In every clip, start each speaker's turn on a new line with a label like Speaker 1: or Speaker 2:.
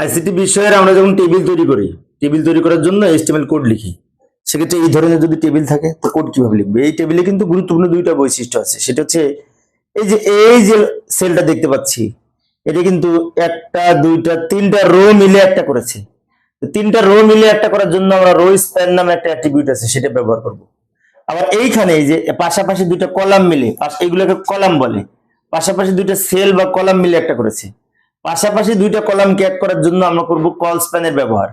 Speaker 1: ICT বিষয়ের আমরা যখন টেবিল তৈরি করি, টেবিল তৈরি করার জন্য এস্টিমেল কোড লিখি। সেক্ষেত্রে এই ধরনের যদি টেবিল থাকে, তো কোড কীভাবে লিখবে? এই টেবিলে কিন্তু গুরুত্বপূর্ণ দুইটা বৈশিষ্ট্য আছে। সেটা হচ্ছে, এই যে এই যে সেলটা দেখতে পাচ্ছি, এটা কিন্তু একটা, দুইটা, তিনটা রো মিলে একটা করেছে। তিনটা রো মিলে একটা করার জন্য আমরা রো স্প্যান নামে একটা অ্যাট্রিবিউট আছে, সেটা ব্যবহার করব। আবার এইখানে যে, পাশাপাশি দুইটা কলাম মিলে এইগুলোকে কলাম বলে। পাশাপাশি দুইটা সেল বা কলাম মিলে একটা করেছে। পাশাপাশি দুইটা কলামকে এক করার জন্য আমরা করব কল স্প্যানের ব্যবহার।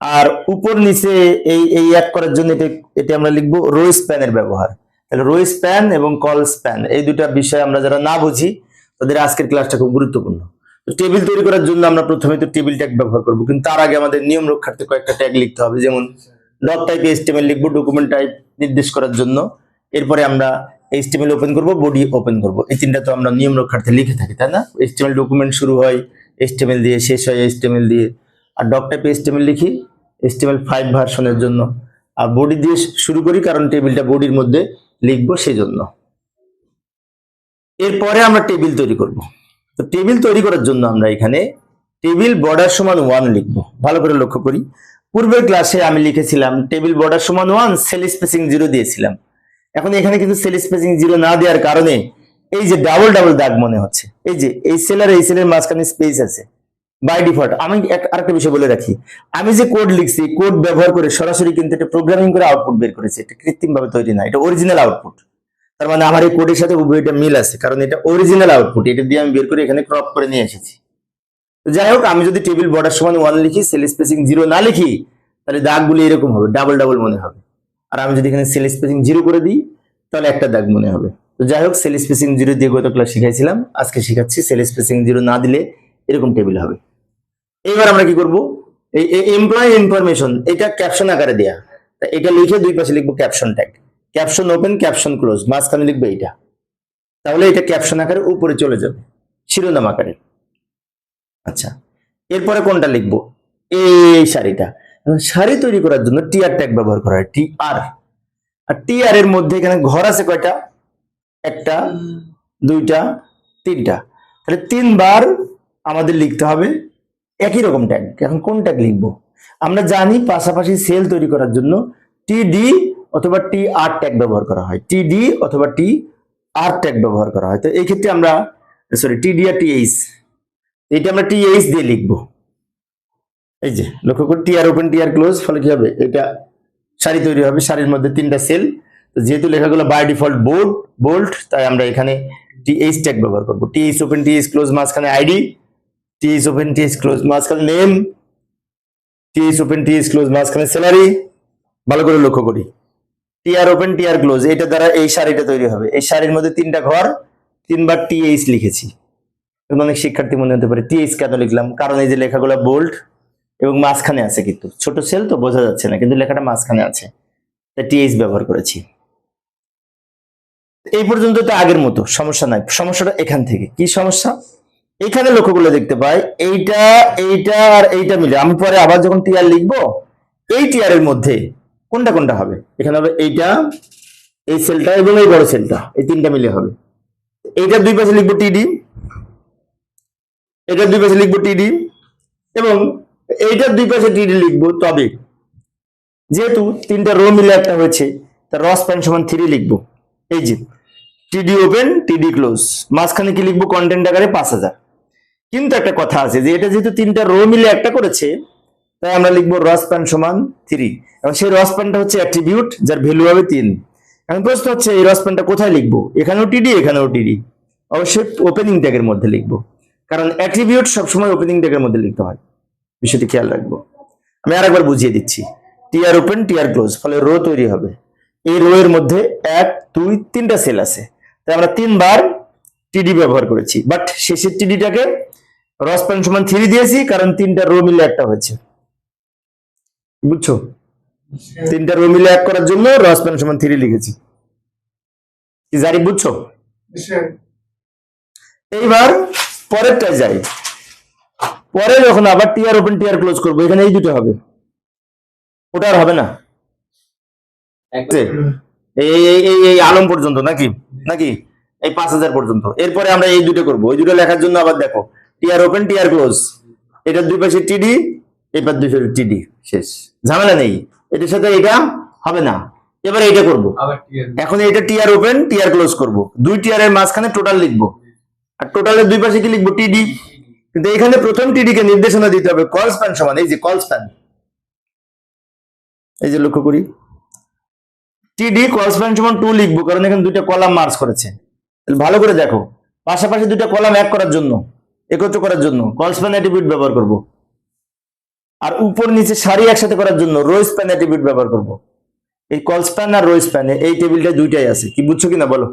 Speaker 1: আর উপর নিচে এই এই এক করার জন্য এটা এটা আমরা লিখব রো স্প্যানের ব্যবহার। তাহলে রো স্প্যান এবং কল স্প্যান এই দুটা বিষয় আমরা যারা না বুঝি, তাদের আজকের ক্লাসটা খুব গুরুত্বপূর্ণ। তো টেবিল তৈরি করার জন্য আমরা প্রথমে তো টেবিল ট্যাগ ব্যবহার করব, কিন্তু তার আগে আমাদের নিয়ম রক্ষার্থে কয়েকটা ট্যাগ লিখতে হবে। যেমন ডক টাইপ এস্টিমেল লিখব ডকুমেন্ট টাইপ নির্দেশ করার জন্য। এরপরে আমরা এইচটিএমএল ওপেন করব বডি ওপেন করব। এই তিনটা তো আমরা নিয়ম রক্ষার্থে লিখে থাকি, তাই না? এইচটিএমএল ডকুমেন্ট শুরু হয় এইচটিএমএল দিয়ে শেষ হয় এইচটিএমএল দিয়ে। আর ডক টাইপ এইচটিএমএল লিখি এইচটিএমএল ফাইভ ভার্সনের জন্য। আর বডি দিয়ে শুরু করি, কারণ টেবিলটা বডির মধ্যে লিখব সেই জন্য এরপরে আমরা টেবিল তৈরি করব। তো টেবিল তৈরি করার জন্য আমরা এখানে টেবিল বর্ডার সমান ওয়ান লিখব। ভালো করে লক্ষ্য করি। পূর্বের ক্লাসে আমি লিখেছিলাম টেবিল বর্ডার সমান ওয়ান সেল স্পেসিং জিরো দিয়েছিলাম। এখন এখানে কিন্তু সেল স্পেসিং জিরো না দেওয়ার কারণে এই যে ডাবল ডাবল দাগ মনে হচ্ছে, এই যে এই সেল আর এই সেলের মাঝখানে স্পেস আছে বাই ডিফল্ট আমি আরেকটা বিষয় বলে রাখি, আমি যে কোড লিখছি কোড ব্যবহার করে সরাসরি কিন্তু এটা প্রোগ্রামিং করে আউটপুট বের করেছে, এটা কৃত্রিম ভাবে তৈরি না, এটা অরিজিনাল আউটপুট তার মানে আমার এই কোডের সাথে উভয়টা মিল আছে, কারণ এটা অরিজিনাল আউটপুট এটা দিয়ে আমি বের করে এখানে ক্রপ করে নিয়ে এসেছি। যাই হোক, আমি যদি টেবিল বর্ডার সমান ওয়ান লিখি সেল স্পেসিং জিরো না লিখি, তাহলে দাগগুলি এরকম হবে ডাবল ডাবল মনে হবে। আর আমি যদি এখানে সেল স্পেসিং জিরো করে দিই, তাহলে একটা দাগ মনে হবে। তো যাই হোক সেল স্পেসিং জিরো দিয়ে গত ক্লাস শিখাইছিলাম, আজকে শিখাচ্ছি সেল স্পেসিং জিরো না দিলে এরকম টেবিল হবে। এবার আমরা কি করব? এই এমপ্লয় ইনফরমেশন এটা ক্যাপশন আকারে দেয়া। তা এটা লিখে দুই পাশে লিখব caption tag caption open caption close মাঝখানে লিখব এইটা। তাহলে এটা ক্যাপশন আকারে উপরে চলে যাবে, শিরোনাম আকারে। আচ্ছা এরপরে কোনটা লিখব? এই শাড়িটা। শাড়ি তৈরি করার জন্য টিআর ট্যাগ ব্যবহার করা হয় টি আর আর টিআর এর মধ্যে এখানে ঘর আছে কয়টা? একটা, দুইটা, তিনটা। তাহলে তিনবার আমাদের লিখতে হবে একই রকম ট্যাগ। এখন কোন ট্যাগ লিখব? আমরা জানি পাশাপাশি সেল তৈরি করার জন্য টি ডি অথবা টি আর ট্যাগ ব্যবহার করা হয়। টি ডি অথবা টি আর ট্যাগ ব্যবহার করা হয়। তো এই ক্ষেত্রে আমরা সরি টি ডি আর টি এইচ এটা আমরা টি এইচ দিয়ে লিখব। এই যে, লক্ষ্য করি টি আর ওপেন টি আর ক্লোজ ফলে কি হবে? এটা শাড়ি তৈরি হবে শাড়ির মধ্যে তিনটা সেল তো যেহেতু লেখাগুলো বাই ডিফল্ট বোল্ড বোল্ড তাই আমরা এখানে টি এইচ ট্যাগ ব্যবহার করব। T H open T H close মাঝখানে ID T H open T H close মাঝখানে name T H open T H close মাঝখানে স্যালারি ভালো করে লক্ষ্য করি। টিআর ওপেন টিআর ক্লোজ এটা দ্বারা এই শাড়িটা তৈরি হবে। এই শাড়ির মধ্যে তিনটা ঘর, তিনবার টি এইচ লিখেছি অনেক শিক্ষার্থী মনে হতে পারে টি এইচ কেন লিখলাম? কারণ এই যে লেখাগুলো বোল্ড এবং মাঝখানে আছে কিন্তু। ছোট সেল তো বোঝা যাচ্ছে না, কিন্তু লেখাটা মাঝখানে আছে। তাই টিএইচ ব্যবহার করেছি। এই পর্যন্ত তো আগের মতো, সমস্যা নাই। সমস্যাটা এখান থেকে। কি সমস্যা? এখানে লক্ষ্যগুলো দেখতে পাই। এইটা এইটা আর এইটা মিলে। আমি পরে আবার যখন টিআর লিখব, এই টিআর এর মধ্যে কোনটা কোনটা হবে? এখানে হবে এইটা, এই সেলটা এবং এই বড় সেলটা এই তিনটা মিলে হবে। এইটার দুই পাশে লিখব টিডি এটার দুই পাশে লিখব টিডি এবং এইটার দুই পাশে টিডি লিখব, তবে। যেহেতু তিনটা রো মিলে একটা হয়েছে তার রস প্যান্ট সমান থ্রি লিখব। এই যে টিডি ওপেন টিডি ক্লোজ মাঝখানে কি লিখব? কন্টেন্ট আকারে পাঁচ হাজার। কিন্তু একটা কথা আছে যে, এটা যেহেতু তিনটা রো মিলে একটা করেছে, তাই আমরা লিখব রস প্যান সমান থ্রি এবং সেই রস প্যানটা হচ্ছে অ্যাট্রিবিউট যার ভ্যালু হবে তিন। এখন প্রশ্ন হচ্ছে, এই রস প্যানটা কোথায় লিখব? এখানেও টিডি এখানেও টিডি অবশ্যই ওপেনিং ট্যাগের মধ্যে লিখব। কারণ অ্যাট্রিবিউট সবসময় ওপেনিং ট্যাগের মধ্যে লিখতে হয়। বিষয়টি খেয়াল রাখব। আমি আরেকবার বুঝিয়ে দিচ্ছি। টিআর ওপেন টিআর ক্লোজ ফলে রো তৈরি হবে। এই রো এর মধ্যে এক দুই তিনটা সেল আছে। তাই আমরা তিনবার টিডি ব্যবহার করেছি। বাট শেষের টিডিটাকে রস প্যান সমান থ্রি দিয়েছি কারণ তিনটা রো মিলে একটা হয়েছে। বুঝছ? তিনটা রো মিলে এক করার জন্য রস প্যান সমান থ্রি লিখেছি। কি জারি বুঝছ? এইবার পরেরটায় যাই। পরে যখন আবার টিআর ওপেন টিআর ক্লোজ করব এখানে এই দুটো হবে। ওটা আর হবে না। এই এই এই আলম পর্যন্ত নাকি? নাকি? এই পাঁচ হাজার পর্যন্ত। এরপরে আমরা এই দুটো করব। ওই দুটো লেখার জন্য আবার দেখো টিআর ওপেন টিআর ক্লোজ এটার দুই পাশে টিডি এবার দুই পাশে টিডি শেষ। ঝামেলা নেই। এটার সাথে এটা হবে না। এবার এটা করব। এখন এটা টিআর ওপেন টিআর ক্লোজ করব। দুই টিআর এর মাঝখানে টোটাল লিখব। আর টোটালের দুই পাশে কি লিখব? টিডি কিন্তু এখানে প্রথম টিডি কে নির্দেশনা দিতে হবে কল স্প্যান সমান, এই যে কল স্প্যান এই যে লক্ষ্য করি। টিডি কল স্প্যান সমান টু লিখব, কারণ এখানে দুইটা কলাম মার্চ করেছে। ভালো করে দেখো, পাশাপাশি দুইটা কলাম এক করার জন্য, একত্র করার জন্য কল স্প্যান অ্যাট্রিবিউট ব্যবহার করব। আর উপর নিচে সারি একসাথে করার জন্য রো স্প্যান অ্যাট্রিবিউট ব্যবহার করব। এই কল স্প্যান আর রো স্প্যান এই টেবিলটা দুইটাই আছে, কি বুঝছ কিনা বলো?